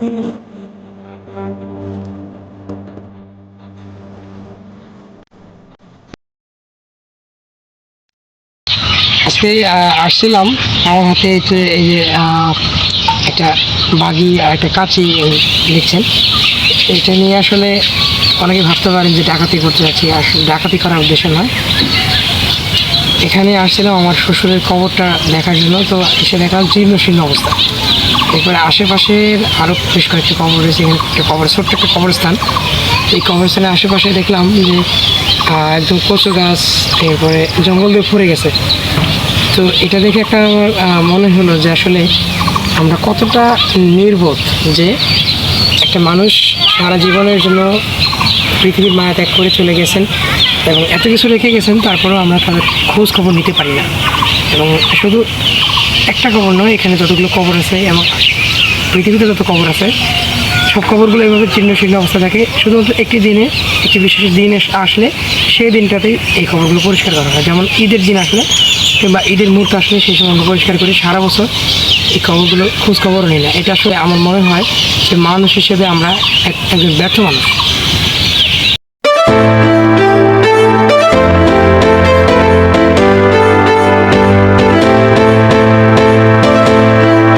আজকে আসছিলাম আমার হাতে এই যে একটা বাগি আর একটা কাঁচি দেখছেন। এটা নিয়ে আসলে অনেকে ভাবতে পারেন যে ডাকাতি করতে যাচ্ছি। আসলে ডাকাতি করার উদ্দেশ্য নয়। এখানে আসছিলাম, আমার শ্বশুরের কবরটা দেখার জন্য। তো এসে দেখলাম জীর্ণ শীর্ণ অবস্থা। এরপরে আশেপাশের আরও বেশ কয়েকটি কবর রয়েছে। এখানে একটা কবর ছোট্ট একটা কবরস্থান। এই কবরস্থানের আশেপাশে দেখলাম যে একদম কচু গাছ, এরপরে জঙ্গল দিয়ে ভরে গেছে। তো এটা দেখে একটা আমার মনে হলো যে আসলে আমরা কতটা নির্বোধ যে একটা মানুষ সারা জীবনের জন্য পৃথিবীর মায়া ত্যাগ করে চলে গেছেন। এবং এত কিছু রেখে গেছেন, তারপরেও আমরা তাদের খোঁজ খবর নিতে পারি না। এবং শুধু একটা কবর নয়, এখানে যতগুলো কবর আছে এবং পৃথিবীতে যত কবর আছে, সব কবরগুলো এভাবে চিহ্ন চিহ্ন অবস্থা থাকে। শুধুমাত্র একটি দিনে, একটি বিশেষ দিন আসলে সেই দিনটাতেই এই কবরগুলো পরিষ্কার করা হয়। যেমন ঈদের দিন আসলে কিংবা ঈদের মুহূর্ত আসলে সেই সময় আমরা পরিষ্কার করি সারা বছর এই খবরগুলো খোঁজ খবর নিই না। এটা আসলে আমার মনে হয় যে মানুষ হিসেবে আমরা এক- একজন ব্যর্থ মানুষ।